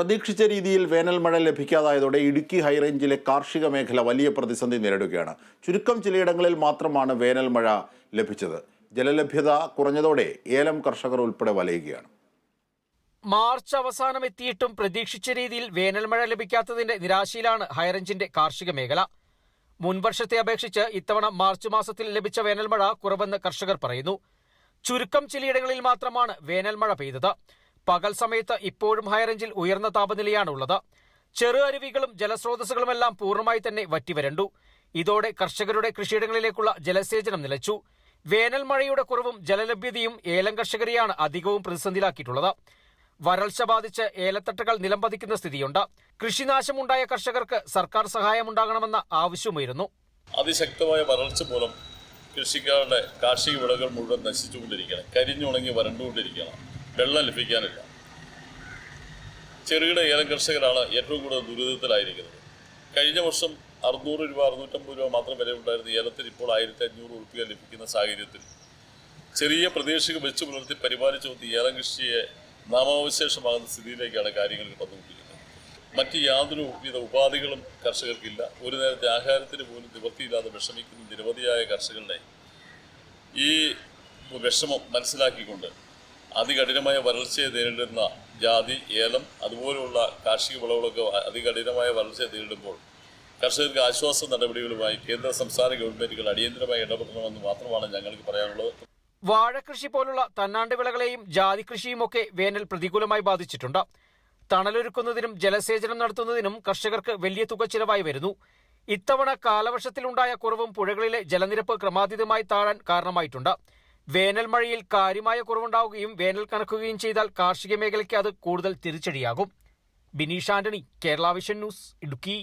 പ്രതീക്ഷിച്ച രീതിയിൽ വേനൽ മഴ ലഭിക്കാതായതോടെ ഇടുക്കി ഹൈറേഞ്ചിലെ കാർഷിക മേഖല വലിയ പ്രതിസന്ധി നേരിടുകയാണ്. ചുരുക്കം ചിലയിടങ്ങളിൽ മാത്രമാണ് വേനൽ മഴ ലഭിച്ചത്. ജലലഭ്യത കുറഞ്ഞതോടെ ഏലം കർഷകർ ഉൾപ്പെടെ വലയുകയാണ്. മാർച്ച് അവസാനം എത്തിയിട്ടും പ്രതീക്ഷിച്ച രീതിയിൽ വേനൽ മഴ ലഭിക്കാത്തതിന്റെ നിരാശയിലാണ് ഹൈറേഞ്ചിന്റെ കാർഷിക മേഖല. മുൻവർഷത്തെ അപേക്ഷിച്ച് ഇത്തവണ മാർച്ച് മാസത്തിൽ ലഭിച്ച വേനൽമഴ കുറവെന്ന് കർഷകർ പറയുന്നു. ചുരുക്കം ചിലയിടങ്ങളിൽ മാത്രമാണ് വേനൽമഴ പെയ്തത്. പകൽ സമയത്ത് ഇപ്പോഴും ഹൈറേഞ്ചിൽ ഉയർന്ന താപനിലയാണുള്ളത്. ചെറു അരുവികളും ജലസ്രോതസ്സുകളുമെല്ലാം പൂർണമായി തന്നെ വറ്റിവരണ്ടു. ഇതോടെ കർഷകരുടെ കൃഷിയിടങ്ങളിലേക്കുള്ള ജലസേചനം നിലച്ചു. വേനൽ മഴയുടെ കുറവും ജലലഭ്യതയും ഏലം കർഷകരെയാണ് അധികവും പ്രതിസന്ധിയിലാക്കിയിട്ടുള്ളത്. വരൾച്ച ബാധിച്ച് ഏലത്തട്ടകൾ നിലംപതിക്കുന്ന സ്ഥിതിയുണ്ട്. കൃഷിനാശമുണ്ടായ കർഷകർക്ക് സർക്കാർ സഹായമുണ്ടാകണമെന്ന ആവശ്യമുയരുന്നു അതിശക്തമായ വരൾച്ച മൂലം കൃഷിക്കാരുടെ കാർഷിക വിളകൾ മുഴുവൻ നശിച്ചുകൊണ്ടിരിക്കുകയാണ്. കരിഞ്ഞുണങ്ങി വരണ്ടുകൊണ്ടിരിക്കുകയാണ്. വെള്ളം ലഭിക്കാനില്ല. ചെറുകിട ഏലം കർഷകരാണ് ഏറ്റവും കൂടുതൽ ദുരിതത്തിലായിരിക്കുന്നത്. കഴിഞ്ഞ വർഷം അറുന്നൂറ് രൂപ അറുന്നൂറ്റമ്പത് രൂപ മാത്രം വില ഉണ്ടായിരുന്ന ഏലത്തിന് ഇപ്പോൾ ആയിരത്തി അഞ്ഞൂറ് ഉറുപ്പിക ലഭിക്കുന്ന സാഹചര്യത്തിൽ ചെറിയ പ്രതീക്ഷകൾ വെച്ച് പുലർത്തി പരിപാലിച്ചു കൊണ്ട് ഏലം കൃഷിയെ നാമാവശേഷമാകുന്ന സ്ഥിതിയിലേക്കാണ് കാര്യങ്ങൾ വന്നുകൊണ്ടിരിക്കുന്നത്. മറ്റ് യാതൊരു വിധ ഉപാധികളും കർഷകർക്കില്ല. ഒരു നേരത്തെ ആഹാരത്തിന് പോലും നിവൃത്തിയില്ലാതെ വിഷമിക്കുന്ന നിരവധിയായ കർഷകരുടെ ഈ വിഷമം മനസ്സിലാക്കിക്കൊണ്ട് അതികഠിനമായ വരൾച്ചയെ നേരിടുന്ന ജാതി ഏലം അതുപോലുള്ള കാർഷിക വിളകളൊക്കെ അതികഠിനമായ വരൾച്ചയെ നേരിടുമ്പോൾ കർഷകർക്ക് ആശ്വാസ നടപടികളുമായി കേന്ദ്ര സംസ്ഥാന ഗവൺമെന്റുകൾ അടിയന്തരമായി ഇടപെടണമെന്ന് മാത്രമാണ് ഞങ്ങൾക്ക് പറയാനുള്ളത്. വാഴകൃഷി പോലുള്ള തന്നാണ്ട് വിളകളെയും ജാതി കൃഷിയുമൊക്കെ വേനൽ പ്രതികൂലമായി ബാധിച്ചിട്ടുണ്ട്. തണലൊരുക്കുന്നതിനും ജലസേചനം നടത്തുന്നതിനും കർഷകർക്ക് വലിയ തുക ചിലവായി വരുന്നു. ഇത്തവണ കാലവർഷത്തിലുണ്ടായ കുറവും പുഴകളിലെ ജലനിരപ്പ് ക്രമാതീതമായി താഴാൻ കാരണമായിട്ടുണ്ട്. വേനൽ മഴയിൽ കാര്യമായ കുറവുണ്ടാവുകയും വേനൽ കണക്കുകയും ചെയ്താൽ കാർഷിക മേഖലയ്ക്ക് അത് കൂടുതൽ തിരിച്ചടിയാകും. Bineesh Antony Kerala vision news Idukki.